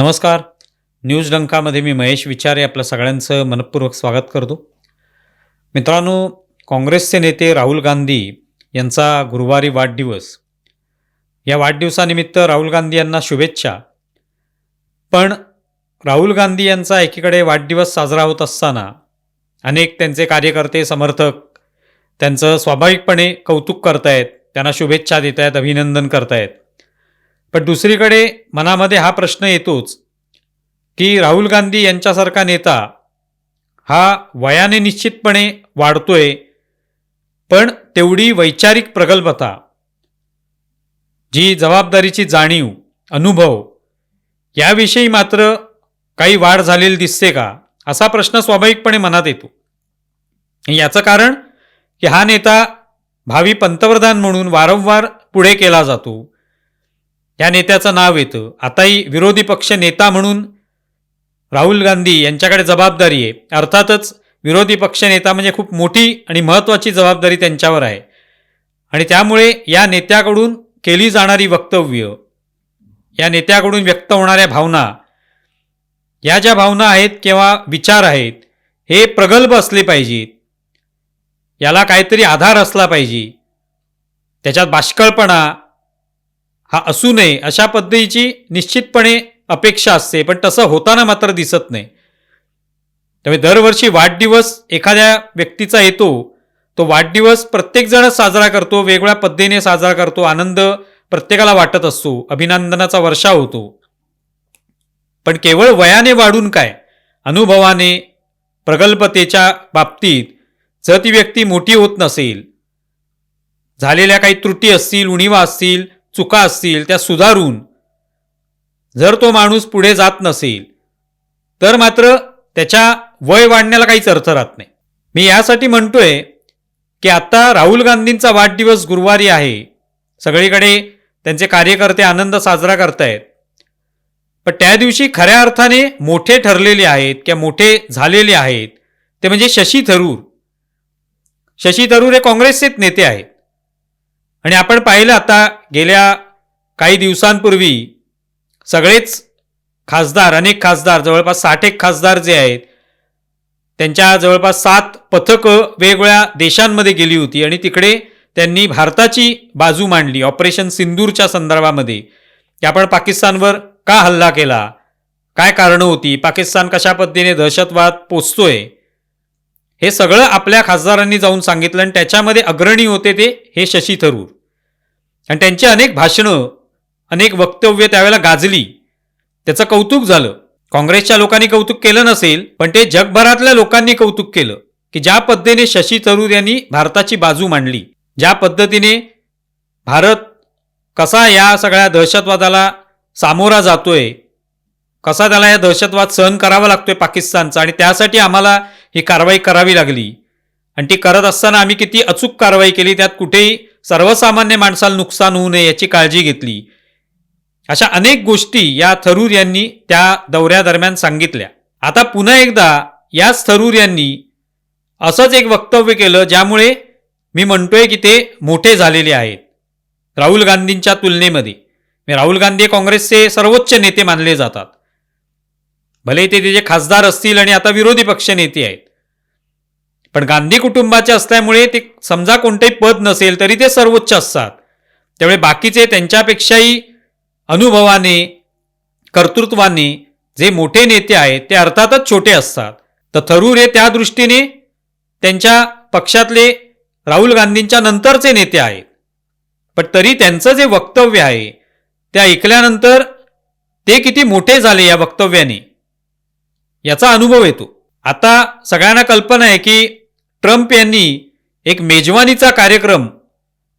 नमस्कार. न्यूज डंकामध्ये मी महेश विचारे आपलं सगळ्यांचं मनपूर्वक स्वागत करतो. मित्रांनो काँग्रेसचे नेते राहुल गांधी यांचा गुरुवारी वाढदिवस. या वाढदिवसानिमित्त राहुल गांधी यांना शुभेच्छा. पण राहुल गांधी यांचा एकीकडे वाढदिवस साजरा होत असताना अनेक त्यांचे कार्यकर्ते समर्थक त्यांचं स्वाभाविकपणे कौतुक करतायत त्यांना शुभेच्छा देत आहेत अभिनंदन करतायत. पण दुसरीकडे मनामध्ये हा प्रश्न येतोच की राहुल गांधी यांच्यासारखा नेता हा वयाने निश्चितपणे वाढतोय पण तेवढी वैचारिक प्रगल्भता जी जबाबदारीची जाणीव अनुभव याविषयी मात्र काही वाढ झालेली दिसते का असा प्रश्न स्वाभाविकपणे मनात येतो. याचं कारण की हा नेता भावी पंतप्रधान म्हणून वारंवार पुढे केला जातो. या नेत्याचं नाव येतं. आताही विरोधी पक्ष नेता म्हणून राहुल गांधी यांच्याकडे जबाबदारी आहे. अर्थातच विरोधी पक्ष नेता म्हणजे खूप मोठी आणि महत्त्वाची जबाबदारी त्यांच्यावर आहे. आणि त्यामुळे या नेत्याकडून केली जाणारी वक्तव्य या नेत्याकडून व्यक्त होणाऱ्या भावना या ज्या भावना आहेत किंवा विचार आहेत हे प्रगल्भ असले पाहिजेत. याला काहीतरी आधार असला पाहिजे. त्याच्यात बाष्कळपणा हा असू नये अशा पद्धतीची निश्चितपणे अपेक्षा असते पण तसं होताना मात्र दिसत नाही. त्यामुळे दरवर्षी वाढदिवस एखाद्या व्यक्तीचा येतो तो वाढदिवस प्रत्येकजण साजरा करतो वेगळ्या पद्धतीने साजरा करतो आनंद प्रत्येकाला वाटत असतो अभिनंदनाचा वर्षा होतो. पण केवळ वयाने वाढून काय? अनुभवाने प्रगल्भतेच्या बाबतीत जर ती व्यक्ती मोठी होत नसेल झालेल्या काही त्रुटी असतील उणीवा असतील चुका असतील त्या सुधारून. जर तो माणूस पुढे जात नसेल तर मात्र त्याच्या वय वाढण्याला काहीच अर्थ राहत नाही. मी यासाठी म्हणतोय की आता राहुल गांधींचा वाढदिवस गुरुवारी आहे. सगळीकडे त्यांचे कार्यकर्ते आनंद साजरा करतायत. पण त्या दिवशी खऱ्या अर्थाने मोठे ठरलेले आहेत किंवा मोठे झालेले आहेत ते म्हणजे शशी थरूर. शशी थरूर हे काँग्रेसचेच नेते आहेत. आणि आपण पाहिलं आता गेल्या काही दिवसांपूर्वी सगळेच खासदार अनेक खासदार जवळपास साठ एक खासदार जे आहेत त्यांच्या जवळपास सात पथकं वेगवेगळ्या देशांमध्ये गेली होती आणि तिकडे त्यांनी भारताची बाजू मांडली ऑपरेशन सिंदूरच्या संदर्भामध्ये की आपण पाकिस्तानवर का हल्ला केला काय कारणं होती पाकिस्तान कशा पद्धतीने दहशतवाद पोचतोय हे सगळं आपल्या खासदारांनी जाऊन सांगितलं आणि त्याच्यामध्ये अग्रणी होते ते हे शशी थरूर. आणि त्यांची अनेक भाषणं अनेक वक्तव्य त्यावेळेला गाजली. त्याचं कौतुक झालं. काँग्रेसच्या लोकांनी कौतुक केलं नसेल पण ते जगभरातल्या लोकांनी कौतुक केलं की ज्या पद्धतीने शशी थरूर यांनी भारताची बाजू मांडली ज्या पद्धतीने भारत कसा या सगळ्या दहशतवादाला सामोरा जातोय कसा त्याला या दहशतवाद सहन करावा लागतोय पाकिस्तानचा? आणि त्यासाठी आम्हाला ही कारवाई करावी लागली. आणि ती करत असताना आम्ही किती अचूक कारवाई केली त्यात कुठेही सर्वसामान्य माणसाला नुकसान होऊ नये याची काळजी घेतली. अशा अनेक गोष्टी या थरूर यांनी त्या दौऱ्यादरम्यान सांगितल्या. आता पुन्हा एकदा याच थरूर यांनी असंच एक वक्तव्य केलं ज्यामुळे मी म्हणतोय की ते मोठे झालेले आहेत. राहुल गांधींच्या तुलनेमध्ये. राहुल गांधी काँग्रेसचे सर्वोच्च नेते मानले जातात. भले ते त्याचे खासदार असतील आणि आता विरोधी पक्ष नेते आहेत. पण गांधी कुटुंबाचे असल्यामुळे ते समजा कोणतेही पद नसेल तरी ते सर्वोच्च असतात. त्यामुळे बाकीचे त्यांच्यापेक्षाही अनुभवाने कर्तृत्वाने जे मोठे नेते आहेत ते अर्थातच छोटे असतात. तर थरूर हे त्या दृष्टीने त्यांच्या पक्षातले राहुल गांधींच्या नंतरचे नेते आहेत. पण तरी त्यांचं जे वक्तव्य आहे त्या ऐकल्यानंतर ते किती मोठे झाले या वक्तव्याने. याचा अनुभव येतो. आता सगळ्यांना कल्पना आहे की ट्रम्प यांनी एक मेजवानीचा कार्यक्रम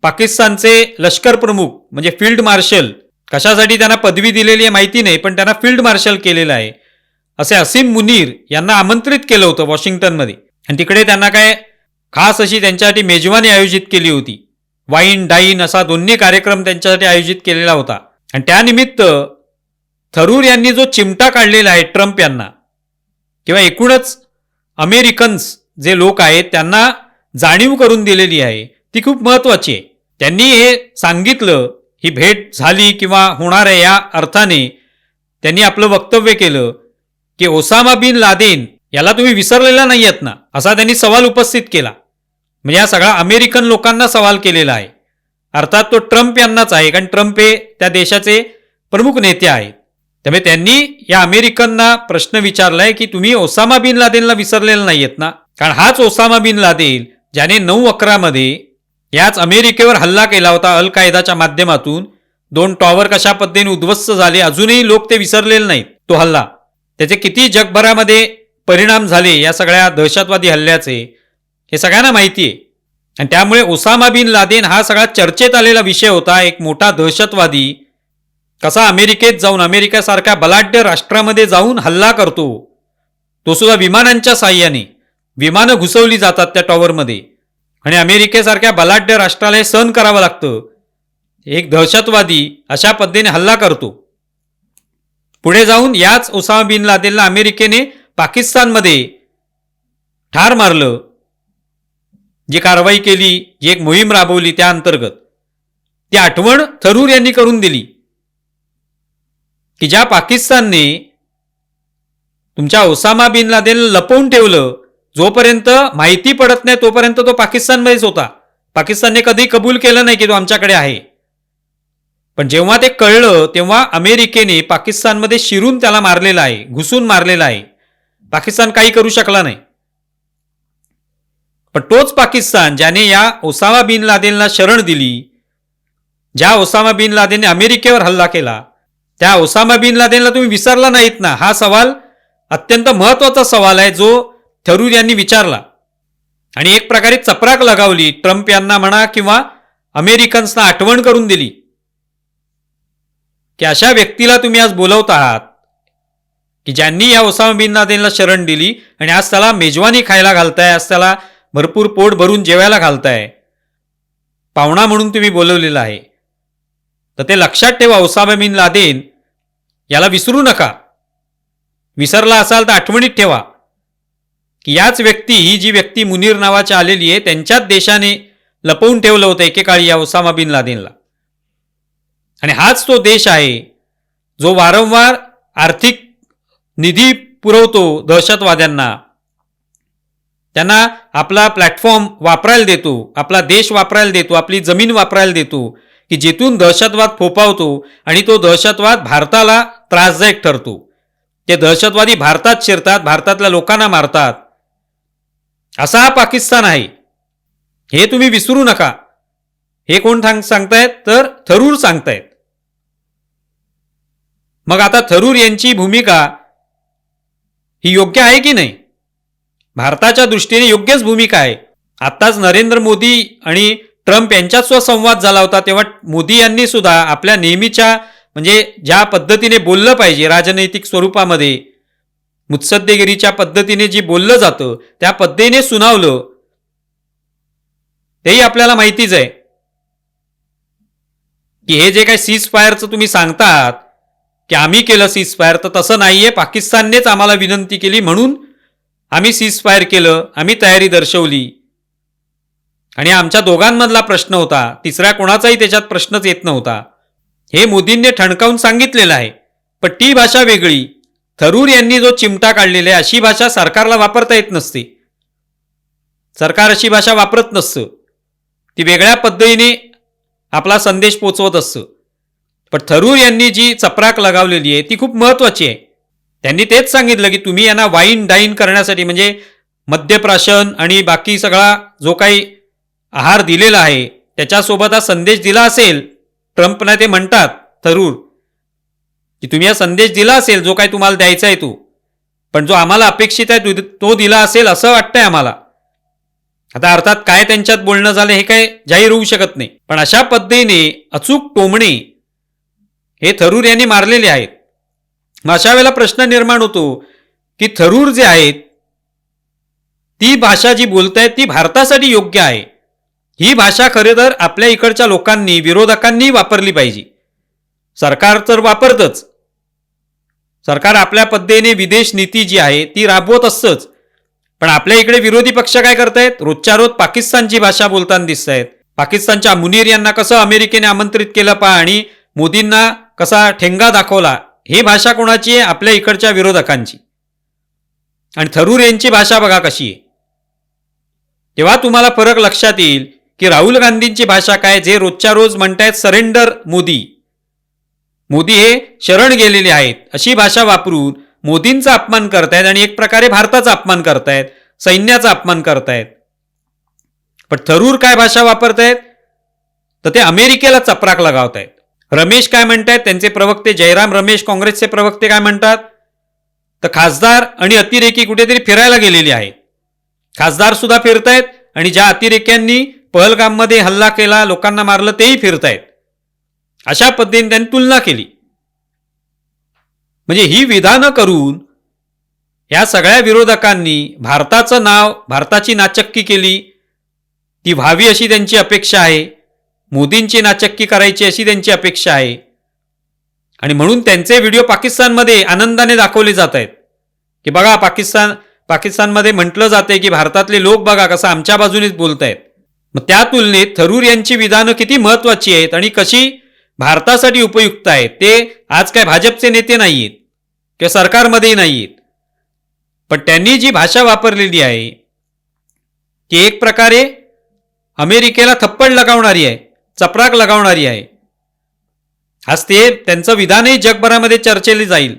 पाकिस्तानचे लष्कर प्रमुख म्हणजे फील्ड मार्शल कशासाठी त्यांना पदवी दिलेली आहे माहिती नाही पण त्यांना फील्ड मार्शल केलेलं आहे असे असीम मुनीर यांना आमंत्रित केलं होतं वॉशिंग्टनमध्ये. आणि तिकडे त्यांना काय खास अशी त्यांच्यासाठी मेजवानी आयोजित केली होती. वाईन डाईन असा दोन्ही कार्यक्रम त्यांच्यासाठी आयोजित केलेला होता. आणि त्यानिमित्त थरूर यांनी जो चिमटा काढलेला आहे ट्रम्प यांना किंवा एकूणच अमेरिकन्स जे लोक आहेत त्यांना जाणीव करून दिलेली आहे ती खूप महत्वाची आहे. त्यांनी हे सांगितलं ही भेट झाली किंवा होणार आहे या अर्थाने त्यांनी आपलं वक्तव्य केलं की ओसामा बिन लादेन याला तुम्ही विसरलेला नाही आहेत ना असा त्यांनी सवाल उपस्थित केला. म्हणजे या सगळा अमेरिकन लोकांना सवाल केलेला आहे. अर्थात तो ट्रम्प यांनाच आहे कारण ट्रम्प हे त्या देशाचे प्रमुख नेते आहेत. त्यामुळे त्यांनी या अमेरिकनना प्रश्न विचारलाय की तुम्ही ओसामा बिन लादेनला विसरलेला नाहीयेत ना? कारण हाच ओसामा बिन लादेन ज्याने नऊ अकरामध्ये याच अमेरिकेवर हल्ला केला होता अल कायदाच्या माध्यमातून. दोन टॉवर कशा पद्धतीने उद्ध्वस्त झाले अजूनही लोक ते विसरलेले नाहीत तो हल्ला. त्याचे किती जगभरामध्ये परिणाम झाले या सगळ्या दहशतवादी हल्ल्याचे हे सगळ्यांना माहिती आहे. आणि त्यामुळे ओसामा बिन लादेन हा सगळा चर्चेत आलेला विषय होता एक मोठा दहशतवादी कसा अमेरिकेत जाऊन अमेरिकेसारख्या बलाढ्य राष्ट्रामध्ये जाऊन हल्ला करतो तो सुद्धा विमानांच्या साह्याने. विमानं घुसवली जातात त्या टॉवरमध्ये. आणि अमेरिकेसारख्या बलाढ्य राष्ट्राला हे सहन करावं लागतं. एक दहशतवादी अशा पद्धतीने हल्ला करतो. पुढे जाऊन याच ओसामा बिन लादेनला अमेरिकेने पाकिस्तानमध्ये ठार मारलं. जी कारवाई केली जी एक मोहीम राबवली त्या अंतर्गत. ती आठवण थरूर यांनी करून दिली. की ज्या पाकिस्तानने तुमच्या ओसामा बिन लादेनला लपवून ठेवलं जोपर्यंत माहिती पडत नाही तोपर्यंत तो पाकिस्तानमध्येच होता. पाकिस्तानने कधी कबूल केलं नाही की तो आमच्याकडे आहे. पण जेव्हा ते कळलं तेव्हा अमेरिकेने पाकिस्तानमध्ये शिरून त्याला मारलेला आहे घुसून मारलेला आहे. पाकिस्तान काही करू शकला नाही. पण तोच पाकिस्तान ज्याने या ओसामा बिन लादेनला शरण दिली ज्या ओसामा बिन लादेनने अमेरिकेवर हल्ला केला त्या ओसामा बिन लादेनला तुम्ही विसरला नाहीत ना? हा सवाल अत्यंत महत्त्वाचा सवाल आहे जो थरूर यांनी विचारला. आणि एक प्रकारे चपराक लगावली. ट्रम्प यांना म्हणा किंवा अमेरिकन्सना आठवण करून दिली. की अशा व्यक्तीला तुम्ही आज बोलवत आहात की ज्यांनी या ओसामा बिन लादेनला शरण दिली आणि आज त्याला मेजवानी खायला घालताय आज त्याला भरपूर पोट भरून जेवायला घालताय. पाहुणा म्हणून तुम्ही बोलवलेला आहे. तर ते लक्षात ठेवा ओसामा बिन लादेन याला विसरू नका. विसरला असाल तर आठवणीत ठेवा. की याच व्यक्ती ही जी व्यक्ती मुनीर नावाच्या आलेली आहे त्यांच्याच देशाने लपवून ठेवलं होतं एकेकाळी या ओसामा बिन लादेनला. आणि हाच तो देश आहे जो वारंवार आर्थिक निधी पुरवतो दहशतवाद्यांना. त्यांना आपला प्लॅटफॉर्म वापरायला देतो आपला देश वापरायला देतो आपली जमीन वापरायला देतो की जिथून दहशतवाद फोपावतो आणि तो दहशतवाद भारताला त्रासदायक ठरतो ते. दहशतवादी भारतात शिरतात भारतातल्या लोकांना मारतात. असा हा पाकिस्तान आहे. हे तुम्ही विसरू नका. हे कोण सांग सांगतायत? तर थरूर सांगतायत. मग आता थरूर यांची भूमिका ही योग्य आहे की नाही? भारताच्या दृष्टीने योग्यच भूमिका आहे. आत्ताच नरेंद्र मोदी आणि ट्रम्प यांच्यात स्वसंवाद झाला होता तेव्हा मोदी यांनी सुद्धा आपल्या नेहमीच्या म्हणजे ज्या पद्धतीने बोललं पाहिजे राजनैतिक स्वरूपामध्ये मुत्सद्देगिरीच्या पद्धतीने जी बोललं जातं त्या पद्धतीने सुनावलं तेही आपल्याला माहितीच आहे. की हे जे काही सीज फायरचं तुम्ही सांगतात की आम्ही केलं सीज फायर तर तसं नाहीये. पाकिस्ताननेच आम्हाला विनंती केली म्हणून आम्ही सीज फायर केलं आम्ही तयारी दर्शवली. आणि आमच्या दोघांमधला प्रश्न होता तिसऱ्या कोणाचाही त्याच्यात प्रश्नच येत नव्हता. हे मोदींनी ठणकावून सांगितलेलं आहे. पण ती भाषा वेगळी. थरूर यांनी जो चिमटा काढलेला आहे अशी भाषा सरकारला वापरता येत नसते. सरकार अशी भाषा वापरत नसतं. ती वेगळ्या पद्धतीने आपला संदेश पोचवत असतं. पण थरूर यांनी जी चपराक लगावलेली आहे ती खूप महत्वाची आहे. त्यांनी तेच सांगितलं की तुम्ही यांना वाईन डाईन करण्यासाठी म्हणजे मद्यप्राशन आणि बाकी सगळा जो काही आहार दिलेला आहे त्याच्यासोबत हा संदेश दिला असेल ट्रम्पना ते म्हणतात थरूर की तुम्ही हा संदेश दिला असेल जो काय तुम्हाला द्यायचा आहे तो. पण जो आम्हाला अपेक्षित आहे तो- तो दिला असेल असं वाटतंय आम्हाला. आता अर्थात काय त्यांच्यात बोलणं झालं हे काय जाहीर होऊ शकत नाही. पण अशा पद्धतीने अचूक टोमणे हे थरूर यांनी मारलेले आहेत. मग अशा वेळेला प्रश्न निर्माण होतो की थरूर जे आहेत ती भाषा जी बोलतायत ती भारतासाठी योग्य आहे. ही भाषा खरे तर आपल्या इकडच्या लोकांनी विरोधकांनी वापरली पाहिजे. सरकार तर वापरतच. सरकार आपल्या पद्धतीने विदेश नीती जी आहे ती राबवत असतंच. पण आपल्या इकडे विरोधी पक्ष काय करतायत? रोजच्या रोज पाकिस्तानची भाषा बोलताना दिसत आहेत पाकिस्तानच्या मुनीर यांना कसं अमेरिकेने आमंत्रित केलं पा आणि मोदींना कसा ठेंगा दाखवला ही भाषा कोणाची आहे? आपल्या इकडच्या विरोधकांची. आणि थरूर यांची भाषा बघा कशी आहे. तेव्हा तुम्हाला फरक लक्षात येईल की राहुल गांधींची भाषा काय जे रोजच्या रोज म्हणतायत सरेंडर मोदी. मोदी हे शरण गेलेले आहेत. अशी भाषा वापरून मोदींचा अपमान करतायत आणि एक प्रकारे भारताचा अपमान करतायत सैन्याचा अपमान करतायत. पण थरूर काय भाषा वापरतायत? तर ते अमेरिकेला चपराक लगावतायत. रमेश काय म्हणतायत? त्यांचे प्रवक्ते जयराम रमेश काँग्रेसचे प्रवक्ते काय म्हणतात? तर खासदार आणि अतिरेकी कुठेतरी फिरायला गेलेले आहेत. खासदार सुद्धा फिरतायत आणि ज्या अतिरेक्यांनी पहलगाममध्ये हल्ला केला लोकांना मारलं तेही फिरतायत. अशा पद्धतीने त्यांनी तुलना केली. म्हणजे ही विधानं करून या सगळ्या विरोधकांनी भारताचं नाव भारताची नाचक्की केली. ती व्हावी अशी त्यांची अपेक्षा आहे. मोदींची नाचक्की करायची अशी त्यांची अपेक्षा आहे. आणि म्हणून त्यांचे व्हिडिओ पाकिस्तानमध्ये आनंदाने दाखवले जात आहेत की बघा पाकिस्तान पाकिस्तानमध्ये म्हटलं जाते की भारतातले लोक बघा कसं आमच्या बाजूनेच बोलत आहेत मग त्या तुलनेत थरूर यांची विधानं किती महत्वाची आहेत आणि कशी भारतासाठी उपयुक्त आहेत ते आज काय भाजपचे नेते नाही आहेत किंवा सरकारमध्येही नाही आहेत पण त्यांनी जी भाषा वापरलेली आहे ती एक प्रकारे अमेरिकेला थप्पड लगावणारी आहे चपराक लगावणारी आहे. आज ते त्यांचं विधानही जगभरामध्ये चर्चेले जाईल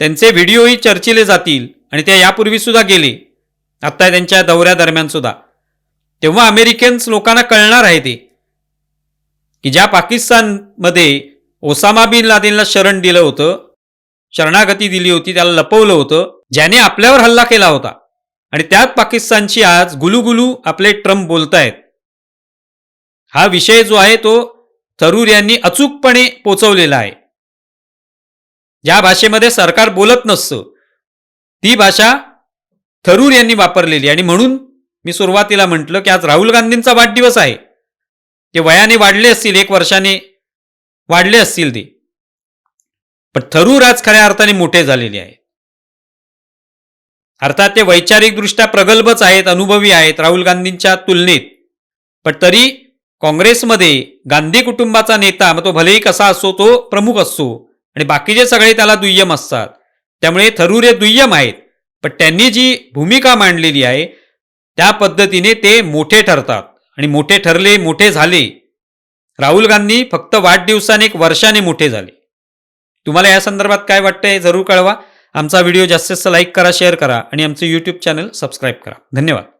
त्यांचे व्हिडिओही चर्चिले जातील आणि ते यापूर्वी सुद्धा गेले आत्ता त्यांच्या दौऱ्यादरम्यान सुद्धा. तेव्हा अमेरिकन्स लोकांना कळणार आहे ते की ज्या पाकिस्तानमध्ये ओसामा बिन लादेनला शरण दिलं होतं शरणागती दिली होती त्याला लपवलं होतं ज्याने आपल्यावर हल्ला केला होता. आणि त्यात पाकिस्तानची आज गुलुगुलू आपले ट्रम्प बोलतायत. हा विषय जो आहे तो थरूर यांनी अचूकपणे पोचवलेला आहे. ज्या भाषेमध्ये सरकार बोलत नसतं ती भाषा थरूर यांनी वापरलेली आणि म्हणून मी सुरुवातीला म्हटलं की आज राहुल गांधींचा वाढदिवस आहे. ते वयाने वाढले असतील एक वर्षाने वाढले असतील ते. पण थरूर आज खऱ्या अर्थाने मोठे झालेले आहेत. अर्थात ते वैचारिकदृष्ट्या प्रगल्भच आहेत अनुभवी आहेत राहुल गांधींच्या तुलनेत. पण तरी काँग्रेसमध्ये गांधी कुटुंबाचा नेता मग तो भलेही कसा असो तो प्रमुख असतो आणि बाकीचे सगळे त्याला दुय्यम असतात. त्यामुळे थरूर हे दुय्यम आहेत. पण त्यांनी जी भूमिका मांडलेली आहे त्या पद्धतीने ते मोठे ठरतात. आणि मोठे ठरले मोठे झाले. राहुल गांधी फक्त वाढदिवसाने एक वर्षाने मोठे झाले. तुम्हाला या संदर्भात काय वाटतंय जरूर कळवा. आमचा व्हिडिओ जास्तीत जास्त लाईक करा शेअर करा आणि आमचं यूट्यूब चॅनल सबस्क्राईब करा. धन्यवाद.